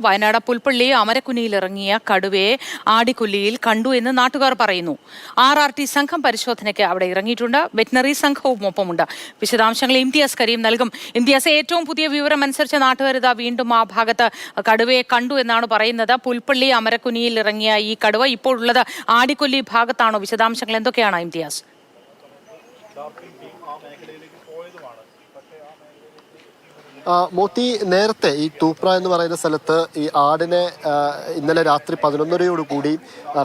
വയനാട് പുൽപ്പള്ളി അമരക്കുനിയിൽ ഇറങ്ങിയ കടുവയെ ആടിക്കൊല്ലിയിൽ കണ്ടു എന്ന് നാട്ടുകാർ പറയുന്നു. ആർ ആർ ടി സംഘം പരിശോധനയ്ക്ക് അവിടെ ഇറങ്ങിയിട്ടുണ്ട്. വെറ്റിനറി സംഘവും ഒപ്പമുണ്ട്. വിശദാംശങ്ങൾ ഇംതിയാസ് കരീം നൽകും. ഇംതിയാസ് ഏറ്റവും പുതിയ വിവരം അനുസരിച്ച് നാട്ടുകാരിത വീണ്ടും ആ ഭാഗത്ത് കടുവയെ കണ്ടു എന്നാണ് പറയുന്നത്. പുൽപ്പള്ളി അമരക്കുനിയിൽ ഇറങ്ങിയ ഈ കടുവ ഇപ്പോഴുള്ളത് ആടിക്കൊല്ലി ഭാഗത്താണോ? വിശദാംശങ്ങൾ എന്തൊക്കെയാണ് ഇംതിയാസ് ആ, മോത്തി നേരത്തെ ഈ തൂപ്ര എന്ന് പറയുന്ന സ്ഥലത്ത് ഈ ആടിനെ ഇന്നലെ രാത്രി പതിനൊന്നരയോട് കൂടി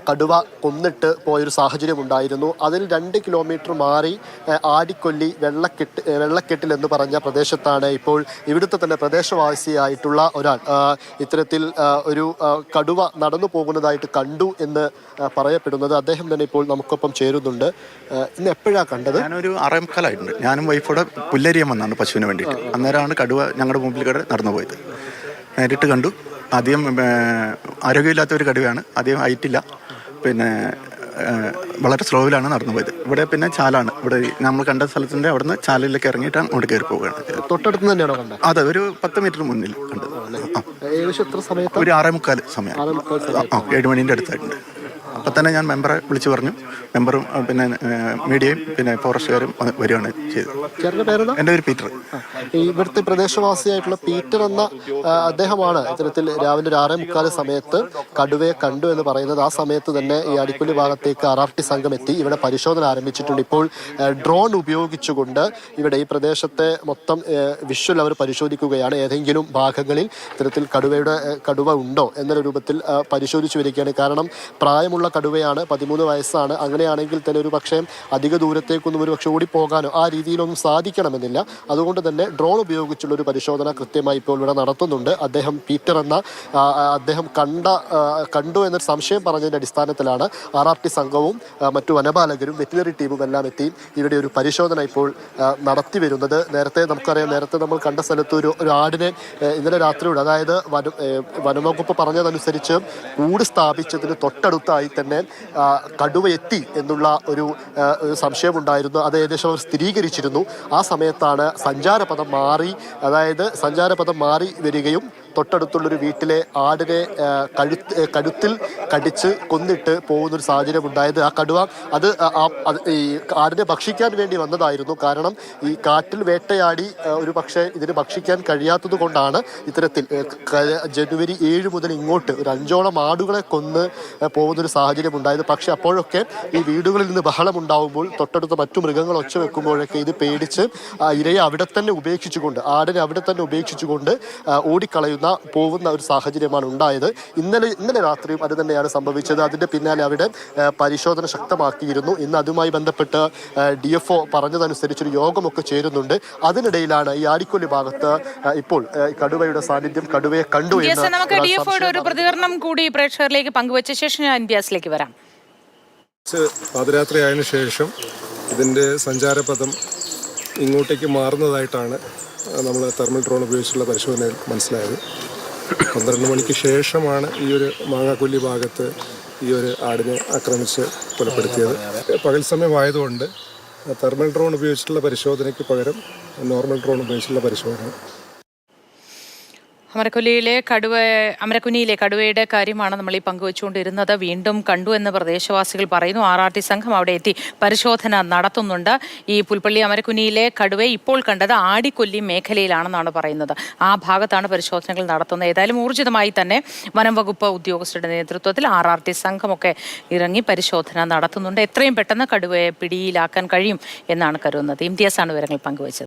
കടുവ കൊന്നിട്ട് പോയൊരു സാഹചര്യം ഉണ്ടായിരുന്നു. അതിൽ രണ്ട് കിലോമീറ്റർ മാറി ആടിക്കൊല്ലി വെള്ളക്കെട്ട് വെള്ളക്കെട്ടിൽ എന്ന് പറഞ്ഞ പ്രദേശത്താണ് ഇപ്പോൾ ഇവിടുത്തെ തന്നെ പ്രദേശവാസിയായിട്ടുള്ള ഒരാൾ. ഇത്തരത്തിൽ ഒരു കടുവ നടന്നു പോകുന്നതായിട്ട് കണ്ടു എന്ന് പറയപ്പെടുന്നത് അദ്ദേഹം തന്നെ ഇപ്പോൾ നമുക്കൊപ്പം ചേരുന്നുണ്ട്. ഇന്ന് എപ്പോഴാണ് കണ്ടത്? ഞാനൊരു അറേമുക്കാലായിട്ടുണ്ട് ഞാനും വൈഫോടെ പുല്ലരിയം വന്നാണ് പശുവിന് വേണ്ടിയിട്ട്. അന്നേരമാണ് കടുവ ഞങ്ങളുടെ മുമ്പിൽ കൂടെ നടന്നു പോയത്. നേരിട്ട് കണ്ടു. ആദ്യം ആരോഗ്യമില്ലാത്ത ഒരു കടുവയാണ്. ആദ്യം ഹൈറ്റില്ല പിന്നെ വളരെ സ്ലോവിലാണ് നടന്നു പോയത്. ഇവിടെ പിന്നെ ചാലാണ്. ഇവിടെ നമ്മൾ കണ്ട സ്ഥലത്തിന്റെ അവിടുന്ന് ചാലിലേക്ക് ഇറങ്ങിയിട്ടാണ് അങ്ങോട്ട് കയറി പോവുകയാണ്. തൊട്ടടുത്ത് തന്നെയാണോ കണ്ടത്? അതെ ഒരു പത്ത് മീറ്റർ മുന്നിൽ കണ്ടത്. ഒരു ആറേമുക്കാൽ സമയം. ആ ഏഴ് മണീന്റെ അടുത്തായിട്ടുണ്ട്. അപ്പം തന്നെ ഞാൻ മെമ്പറെ വിളിച്ചു പറഞ്ഞു. മെമ്പറും പിന്നെ മീഡിയയും പിന്നെ ഫോറസ്റ്റുകാരും വരികയാണ് ചെയ്തത്. എന്റെ പേര് പീറ്റർ. ഇവിടുത്തെ പ്രദേശവാസിയായിട്ടുള്ള പീറ്റർ എന്ന അദ്ദേഹമാണ് ഇത്തരത്തിൽ രാവിലെ ഒരു ആറേ മുക്കാൽ സമയത്ത് കടുവയെ കണ്ടു എന്ന് പറയുന്നത്. ആ സമയത്ത് തന്നെ ഈ അടിക്കുലി ഭാഗത്തേക്ക് ആർ ആർ ടി സംഘം എത്തി. ഇവിടെ പരിശോധന ആരംഭിച്ചിട്ടുണ്ട്. ഇപ്പോൾ ഡ്രോൺ ഉപയോഗിച്ചുകൊണ്ട് ഇവിടെ ഈ പ്രദേശത്തെ മൊത്തം വിഷ്വൽ അവർ പരിശോധിക്കുകയാണ്. ഏതെങ്കിലും ഭാഗങ്ങളിൽ ഇത്തരത്തിൽ കടുവയുടെ കടുവ ഉണ്ടോ എന്ന രൂപത്തിൽ പരിശോധിച്ചു വരികയാണ്. കാരണം പ്രായമുള്ള കടുവയാണ് പതിമൂന്ന് വയസ്സാണ്. അങ്ങനെയാണെങ്കിൽ തന്നെ ഒരു പക്ഷേ അധിക ദൂരത്തേക്കൊന്നും ഒരു പക്ഷേ ഓടിപ്പോകാനോ ആ രീതിയിലൊന്നും സാധിക്കണമെന്നില്ല. അതുകൊണ്ട് തന്നെ ഡ്രോൺ ഉപയോഗിച്ചുള്ള ഒരു പരിശോധന കൃത്യമായി ഇപ്പോൾ ഇവിടെ നടത്തുന്നുണ്ട്. അദ്ദേഹം പീറ്റർ എന്ന അദ്ദേഹം കണ്ട കണ്ടു എന്നൊരു സംശയം പറഞ്ഞതിന്റെ അടിസ്ഥാനത്തിലാണ് ആർ ആർ ടി സംഘവും മറ്റു വനപാലകരും വെറ്റിനറി ടീമും എല്ലാം എത്തി ഇവിടെ ഒരു പരിശോധന ഇപ്പോൾ നടത്തി വരുന്നത്. നേരത്തെ നമുക്കറിയാം നേരത്തെ നമ്മൾ കണ്ട സ്ഥലത്ത് ഒരു ഒരു ആടിനെ ഇന്നലെ രാത്രിയോട് അതായത് വനം വനംവകുപ്പ് പറഞ്ഞതനുസരിച്ച് കൂട് സ്ഥാപിച്ചതിന് തൊട്ടടുത്തായി തന്നെ എത്തി എന്നുള്ള ഒരു സംശയമുണ്ടായിരുന്നു. അത് ഏകദേശം അവർ സ്ഥിരീകരിച്ചിരുന്നു. ആ സമയത്താണ് സഞ്ചാരപഥം മാറി അതായത് സഞ്ചാരപഥം മാറി വരികയും തൊട്ടടുത്തുള്ളൊരു വീട്ടിലെ ആടിനെ കഴുത്ത് കഴുത്തിൽ കടിച്ച് കൊന്നിട്ട് പോകുന്നൊരു സാഹചര്യം ഉണ്ടായത് ആ കടുവ അത് ഈ ആടിനെ ഭക്ഷിക്കാൻ വേണ്ടി വന്നതായിരുന്നു. കാരണം ഈ കാട്ടിൽ വേട്ടയാടി ഒരു പക്ഷേ ഇതിന് ഭക്ഷിക്കാൻ കഴിയാത്തത് കൊണ്ടാണ് ഇത്തരത്തിൽ ജനുവരി ഏഴ് മുതൽ ഇങ്ങോട്ട് ഒരു അഞ്ചോളം ആടുകളെ കൊന്ന് പോകുന്നൊരു സാഹചര്യം ഉണ്ടായത് പക്ഷെ അപ്പോഴൊക്കെ ഈ വീടുകളിൽ നിന്ന് ബഹളം ഉണ്ടാവുമ്പോൾ തൊട്ടടുത്ത മറ്റു മൃഗങ്ങൾ ഒച്ച വെക്കുമ്പോഴൊക്കെ ഇത് പേടിച്ച് ഇരയെ അവിടെ തന്നെ ഉപേക്ഷിച്ചുകൊണ്ട് ആടിനെ അവിടെ തന്നെ ഉപേക്ഷിച്ചുകൊണ്ട് ഓടിക്കളയുന്ന പോകുന്ന ഒരു സാഹചര്യമാണ് ഉണ്ടായത്. ഇന്നലെ ഇന്നലെ രാത്രിയും അത് തന്നെയാണ് സംഭവിച്ചത്. അതിന്റെ പിന്നാലെ അവിടെ പരിശോധന ശക്തമാക്കിയിരുന്നു. ഇന്ന് അതുമായി ബന്ധപ്പെട്ട് ഡി എഫ് ഒ പറഞ്ഞതനുസരിച്ചൊരു യോഗമൊക്കെ ചേരുന്നുണ്ട്. അതിനിടയിലാണ് ഈ ആടിക്കൊല്ലി ഭാഗത്ത് ഇപ്പോൾ കടുവയുടെ സാന്നിധ്യം കടുവയെ കണ്ടു എന്ന് ഒരു പ്രതികരണം കൂടി പ്രേക്ഷകരിലേക്ക് പങ്കുവച്ച ശേഷം ഞാൻ ഇംതിയാസിലേക്ക് വരാം. പാതിരാത്രി ആയതിനു ശേഷം ഇതിന്റെ സഞ്ചാരപഥം ഇങ്ങോട്ടേക്ക് മാറുന്നതായിട്ടാണ് നമ്മൾ തെർമൽ ഡ്രോൺ ഉപയോഗിച്ചുള്ള പരിശോധനയിൽ മനസ്സിലായത്. പന്ത്രണ്ട് മണിക്ക് ശേഷമാണ് ഈ ഒരു മാങ്ങാക്കൊല്ലി ഭാഗത്ത് ഈ ഒരു ആടിനെ ആക്രമിച്ച് കൊലപ്പെടുത്തിയത്. പകൽ സമയമായതുകൊണ്ട് തെർമൽ ഡ്രോൺ ഉപയോഗിച്ചിട്ടുള്ള പരിശോധനയ്ക്ക് പകരം നോർമൽ ഡ്രോൺ ഉപയോഗിച്ചിട്ടുള്ള പരിശോധന അമരക്കൊല്ലിയിലെ കടുവ അമരക്കുനിയിലെ കടുവയുടെ കാര്യമാണ് നമ്മൾ ഈ പങ്കുവച്ചുകൊണ്ടിരുന്നത്. വീണ്ടും കണ്ടു എന്ന് പ്രദേശവാസികൾ പറയുന്നു. ആർ ആർ ടി സംഘം അവിടെ എത്തി പരിശോധന നടത്തുന്നുണ്ട്. ഈ പുൽപ്പള്ളി അമരക്കുനിയിലെ കടുവയെ ഇപ്പോൾ കണ്ടത് ആടിക്കൊല്ലി മേഖലയിലാണെന്നാണ് പറയുന്നത്. ആ ഭാഗത്താണ് പരിശോധനകൾ നടത്തുന്നത്. ഏതായാലും ഊർജിതമായി തന്നെ വനം വകുപ്പ് ഉദ്യോഗസ്ഥരുടെ നേതൃത്വത്തിൽ ആർ ആർ ടി സംഘമൊക്കെ ഇറങ്ങി പരിശോധന നടത്തുന്നുണ്ട്. എത്രയും പെട്ടെന്ന് കടുവയെ പിടിയിലാക്കാൻ കഴിയും എന്നാണ് കരുതുന്നത്. ഇംതിയാസാണ് വിവരങ്ങൾ പങ്കുവച്ചത്.